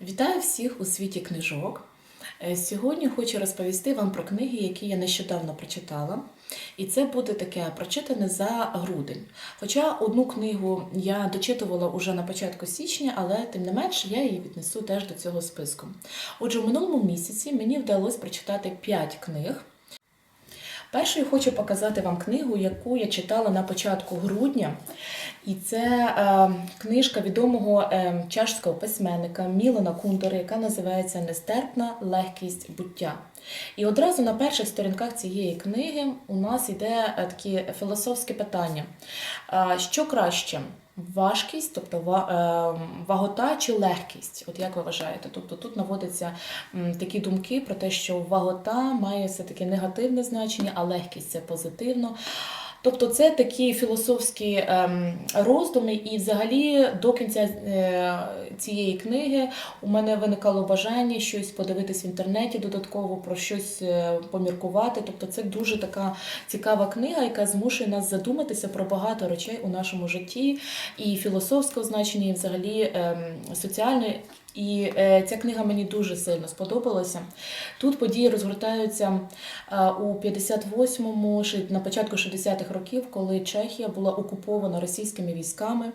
Вітаю всіх у світі книжок. Е, Сьогодні хочу розповісти вам про книги, які я нещодавно прочитала. І це буде таке прочитане за грудень. Хоча одну книгу я дочитувала уже на початку січня, але тим не менш я її віднесу теж до цього списку. Отже, в минулому місяці мені вдалося прочитати 5 книг. Першою хочу показати вам книгу, яку я читала на початку грудня. І це е, книжка відомого е, чешського письменника Мілана Кундери, яка називається Нестерпна легкість буття. І одразу на перших сторінках цієї книги у нас йде е, такі філософське питання: Е, що краще? Важкість, тобто е, вагота чи легкість? От як ви вважаєте? Тобто тут наводяться такі думки про те, що вагота має все-таки негативне значення, а легкість це позитивно. Тобто це такі філософські ем, роздуми, і взагалі до кінця е, цієї книги у мене виникало бажання щось подивитись в інтернеті додатково, про щось е, поміркувати. Тобто це дуже така цікава книга, яка змушує нас задуматися про багато речей у нашому житті, і філософського значення, і взагалі ем, соціальної. І е, ця книга мені дуже сильно сподобалася. Тут події розгортаються е, у 58-му, на початку 60-х років, коли Чехія була окупована російськими військами.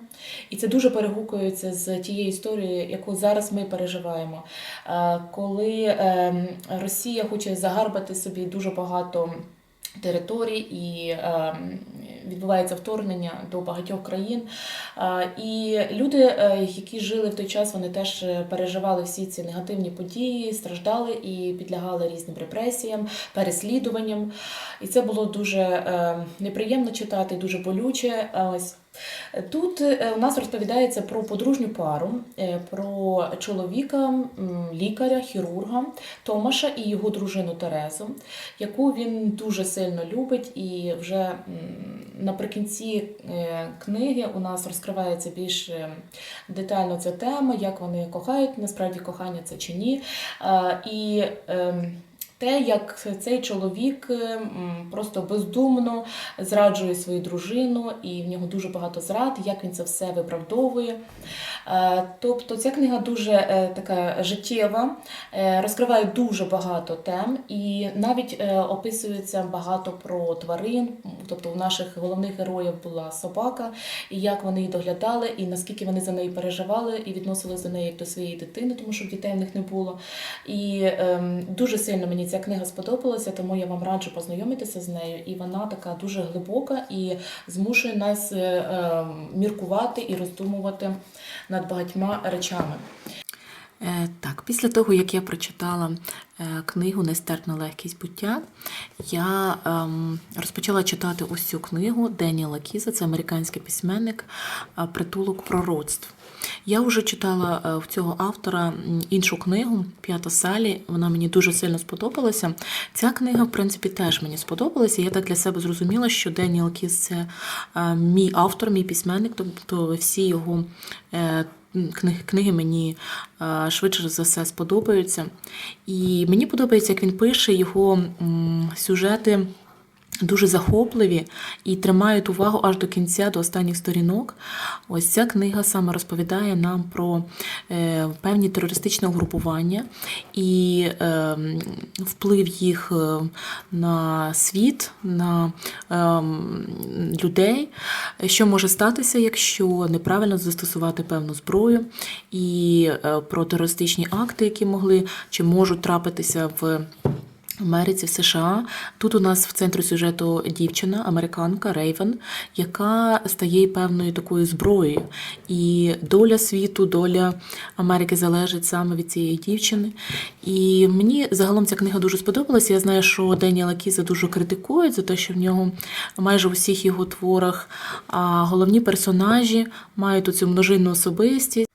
І це дуже перегукується з тією історією, яку зараз ми переживаємо. Е, Коли ем, Росія хоче загарбати собі дуже багато територій і ем, відбувається вторгнення до багатьох країн. І люди, е, які жили в той час, вони теж е, переживали всі ці негативні події, страждали і підлягали різним репресіям, переслідуванням. І це було дуже е, неприємно читати, дуже болюче. Ось. Тут е, у нас розповідається про подружню пару, е, про чоловіка, лікаря, хірурга Томаша і його дружину Терезу, яку він дуже сильно любить, і вже наприкінці е, книги у нас розкривається більш детально ця тема, як вони кохають, насправді кохання це чи ні. І ем, те, як цей чоловік е, просто бездумно зраджує свою дружину, і в нього дуже багато зрад, як він це все виправдовує. Е, Тобто ця книга дуже е, така життєва, розкриває дуже багато тем, і навіть описується багато про тварин. Тобто у наших головних героїв була собака, і як вони її доглядали, і наскільки вони за неї переживали і відносились до неї до своєї дитини, тому що дітей в них не було. І ем, дуже сильно мені ця книга сподобалася, тому я вам раджу познайомитися з нею. І вона така дуже глибока і змушує нас е, ем, міркувати і роздумувати над багатьма речами. Е, Так, після того, як я прочитала е, книгу Нестерпна легкість буття, я ем, розпочала читати ось цю книгу Деніела Кіза, це американський письменник, е, притулок пророцтв. Я вже читала е, в цього автора іншу книгу П'ята Салі. Вона мені дуже сильно сподобалася. Ця книга, в принципі, теж мені сподобалася. Я так для себе зрозуміла, що Деніел Кіз це е, мій автор, мій письменник, тобто всі його е, книги, мені швидше за все сподобаються. І мені подобається, як він пише його сюжети. Дуже захопливі і тримають увагу аж до кінця, до останніх сторінок. Ось ця книга саме розповідає нам про е, певні терористичні угрупування і е, вплив їх е, на світ, на людей, що може статися, якщо неправильно застосувати певну зброю, і про терористичні акти, які могли чи можуть трапитися в. Америці в США тут у нас в центрі сюжету дівчина, американка Рейвен, яка стає певною такою зброєю. І доля світу, доля Америки залежить саме від цієї дівчини. І мені загалом ця книга дуже сподобалася. Я знаю, що Деніела Кіза дуже критикують за те, що в нього майже у всіх його творах головні персонажі мають цю множинну особистість.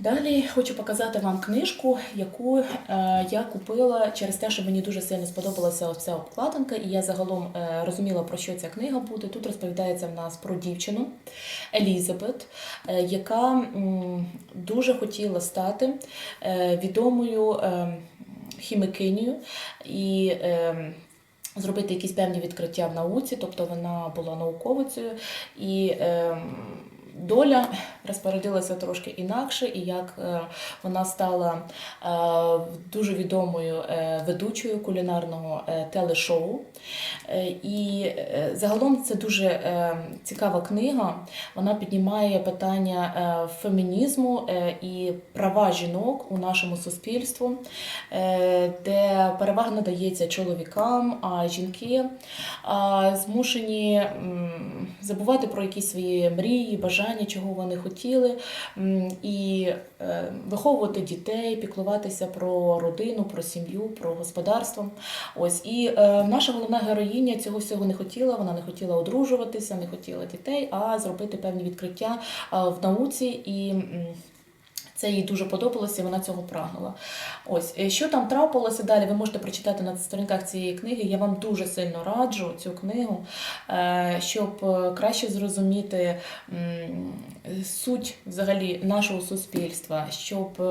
Далі хочу показати вам книжку, яку е, я купила через те, що мені дуже сильно сподобалася ця обкладинка, і я загалом е, розуміла, про що ця книга буде. Тут розповідається в нас про дівчину Елізабет, е, яка дуже хотіла стати відомою хімікинею і. Зробити якісь певні відкриття в науці, тобто вона була науковицею і е, доля розпорядилася трошки інакше, і як е, вона стала е, дуже відомою е, ведучою кулінарного телешоу. І загалом це дуже цікава книга. Вона піднімає питання фемінізму і права жінок у нашому суспільстві, е, де перевага надається чоловікам, а жінки змушені забувати про якісь свої мрії, бажання, чого вони хотіли, і е, виховувати дітей, піклуватися про родину, про сім'ю, про господарство. Ось і е, наша головна героїня цього всього не хотіла. Вона не хотіла одружуватися, не хотіла дітей, а зробити певні відкриття в науці і. Це їй дуже подобалося, і вона цього прагнула. Ось е, що там трапилося далі, ви можете прочитати на сторінках цієї книги. Я вам дуже сильно раджу цю книгу, е, щоб е, краще зрозуміти суть взагалі нашого суспільства, щоб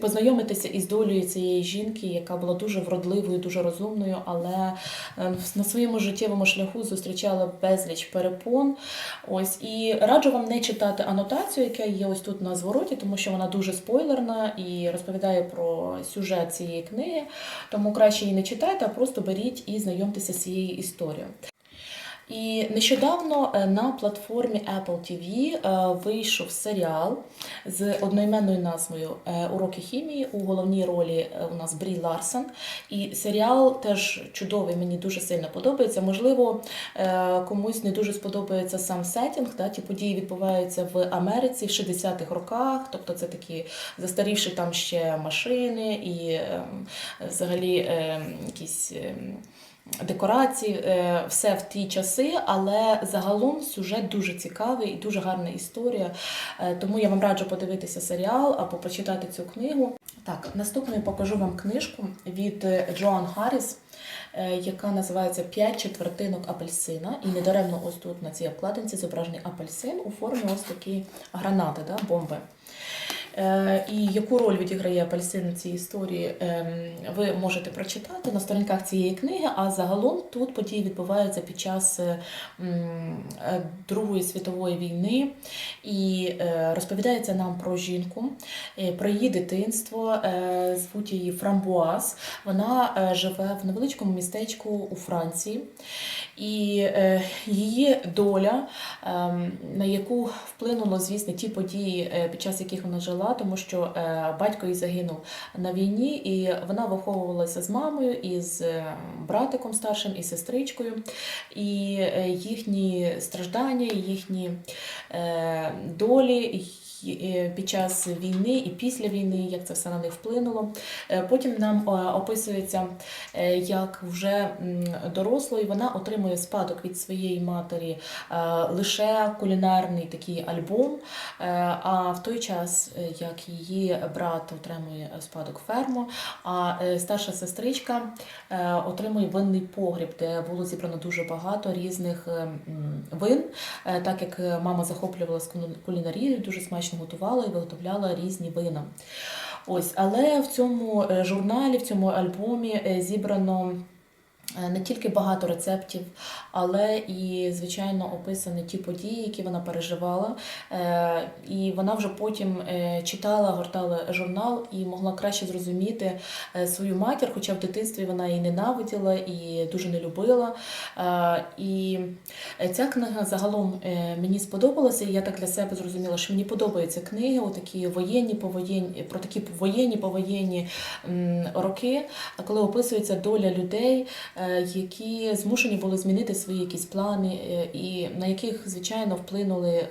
познайомитися із долею цієї жінки, яка була дуже вродливою, дуже розумною, але на своєму життєвому шляху зустрічала безліч перепон. Ось і раджу вам не читати анотацію, яка є ось тут на звороті, тому що вона дуже спойлерна і розповідає про сюжет цієї книги. Тому краще її не читайте, а просто беріть і знайомтеся з цією історією. І нещодавно е, на платформі Apple TV е, вийшов серіал з одноіменною назвою е, Уроки хімії. У головній ролі у нас Брі Ларсон. І серіал теж чудовий, мені дуже сильно подобається. Можливо, комусь не дуже сподобається сам сетінг. Да? Ті події відбуваються в Америці в 60-х роках, тобто це такі застарівші там ще машини і е, взагалі е, якісь. Декорації, е, все в ті часи, але загалом сюжет дуже цікавий і дуже гарна історія. Е, Тому я вам раджу подивитися серіал або почитати цю книгу. Так, наступною покажу вам книжку від е, Джоан Харріс, яка називається П'ять четвертинок апельсина. І недаремно ось тут на цій обкладинці зображений апельсин у формі ось такі гранати, да, бомби. Е, І яку роль відіграє апельсин у цій історії, ем, ви можете прочитати на сторінках цієї книги. А загалом тут події відбуваються під час е, е, Другої світової війни і розповідається нам про жінку, про її дитинство. Звуть її Фрамбуаз. Вона живе в невеличкому містечку у Франції. І її доля, ем, на яку вплинуло, звісно, ті події, під час яких вона жила, тому що е, батько її загинув на війні, і вона виховувалася з мамою, і з е, братиком старшим, і сестричкою. І е, їхні страждання, їхні долі. Е, Під час війни і після війни, як це все на них вплинуло. Е, Потім нам е, описується, як вже дорослою вона отримує спадок від своєї матері лише кулінарний такий альбом. А в той час, як її брат отримує спадок ферму, а старша сестричка отримує винний погріб, де було зібрано дуже багато різних вин, так як мама захоплювалася кулінарією, дуже смачно готувала і виготовляла різні вина. Ось, але в цьому е, журналі, в цьому альбомі е, зібрано не тільки багато рецептів, але і, звичайно, описані ті події, які вона переживала. Е, І вона вже потім е, читала, гортала журнал і могла краще зрозуміти е, свою матір, хоча в дитинстві вона її ненавиділа і дуже не любила. Е, І ця книга загалом е, мені сподобалася, я так для себе зрозуміла, що мені подобаються книги, такі воєнні повоєнні, про такі воєнні повоєнні роки, коли описується доля людей, е, які змушені були змінити свої якісь плани, е, і на яких, звичайно, вплинули е,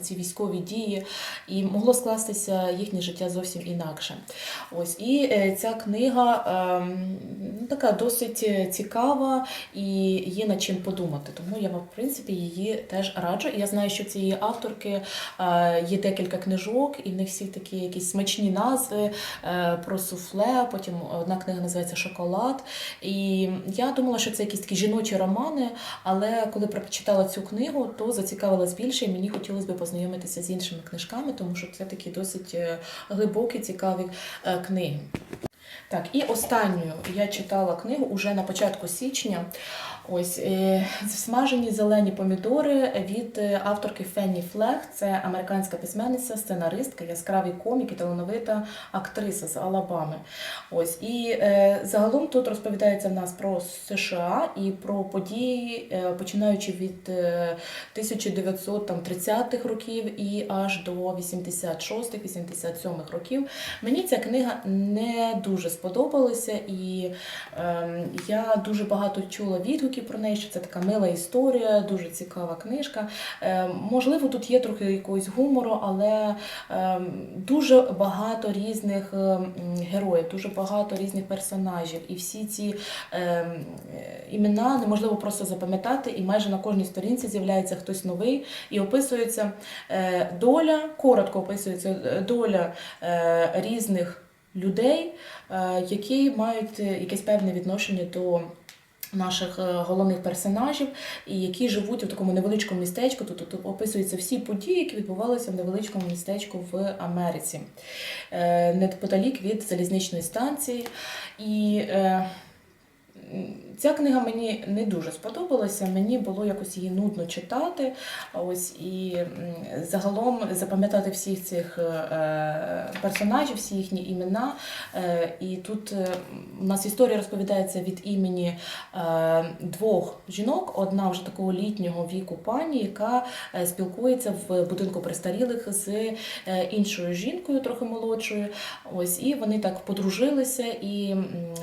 ці військові дії, і могло скластися їхнє життя зовсім інакше. Ось і е, ця книга е, ну, така досить цікава і є над чим подумати. Тому я вам, в принципі, її теж раджу. Я знаю, що цієї авторки е, є декілька книжок, і в них всі такі якісь смачні назви е, про суфле. Потім одна книга називається Шоколад. І я думала, що це якісь такі жіночі романи, але коли прочитала цю книгу, то зацікавилась більше, і мені хотілося б познайомитися з іншими книжками, тому що це такі досить е, глибокі, цікаві е, книги. Так, і останню я читала книгу уже на початку січня. Ось е, смажені зелені помідори від авторки Фенні Флег. Це американська письменниця, сценаристка, яскравий комік і талановита актриса з Алабами. Ось і е, загалом тут розповідається в нас про США і про події, е, починаючи від е, 1930-х років і аж до 86-87 років. Мені ця книга не дуже сподобалася, і е, я дуже багато чула відгуків про неї, що це така мила історія, дуже цікава книжка. Е, можливо, тут є трохи якогось гумору, але е, дуже багато різних е, героїв, дуже багато різних персонажів, і всі ці е, імена неможливо просто запам'ятати, і майже на кожній сторінці з'являється хтось новий і описується е, доля, коротко описується е, доля е, різних людей, е, які мають е, якесь певне відношення до. Наших е, головних персонажів, які живуть у такому невеличкому містечку. Тут, тут описуються всі події, які відбувалися в невеличкому містечку в Америці, е, неподалік від залізничної станції. І е, ця книга мені не дуже сподобалася. Мені було якось її нудно читати. Ось і загалом запам'ятати всіх цих персонажів, всі їхні імена. Е, І тут е, у нас історія розповідається від імені е, двох жінок. Одна вже такого літнього віку пані, яка спілкується в будинку престарілих з іншою жінкою, трохи молодшою. Ось і вони так подружилися, і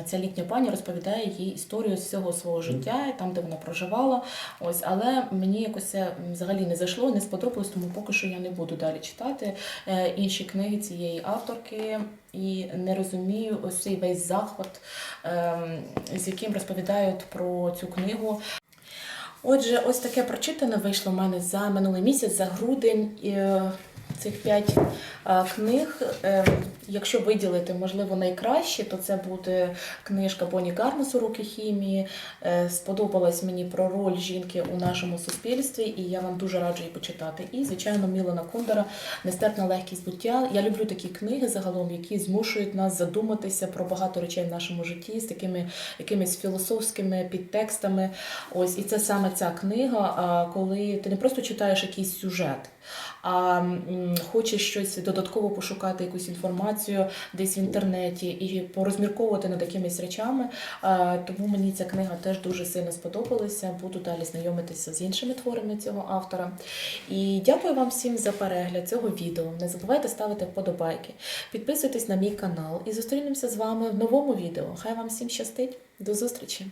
ця літня пані розповідає їй історію з всього свого життя, там, де вона проживала. Ось, але мені якось це взагалі не зайшло, не сподобалось, тому поки що я не буду далі читати інші книги цієї авторки. І не розумію ось цей весь захват, ем, з яким розповідають про цю книгу. Отже, ось таке прочитане вийшло в мене за минулий місяць, за грудень. Цих п'ять е, книг. Е, Якщо виділити, можливо, найкраще, то це буде книжка Боні Гармас «Уроки хімії. Е, Сподобалась мені про роль жінки у нашому суспільстві, і я вам дуже раджу її почитати. І, звичайно, Мілана Кундера Нестерпна легкість буття. Я люблю такі книги загалом, які змушують нас задуматися про багато речей в нашому житті з такими якимись філософськими підтекстами. Ось і це саме ця книга, коли ти не просто читаєш якийсь сюжет, а м, хочеш щось додатково пошукати, якусь інформацію десь в інтернеті і порозмірковувати над якимись речами. Тому мені ця книга теж дуже сильно сподобалася. Буду далі знайомитися з іншими творами цього автора. І дякую вам всім за перегляд цього відео. Не забувайте ставити вподобайки, підписуйтесь на мій канал і зустрінемося з вами в новому відео. Хай вам всім щастить. До зустрічі!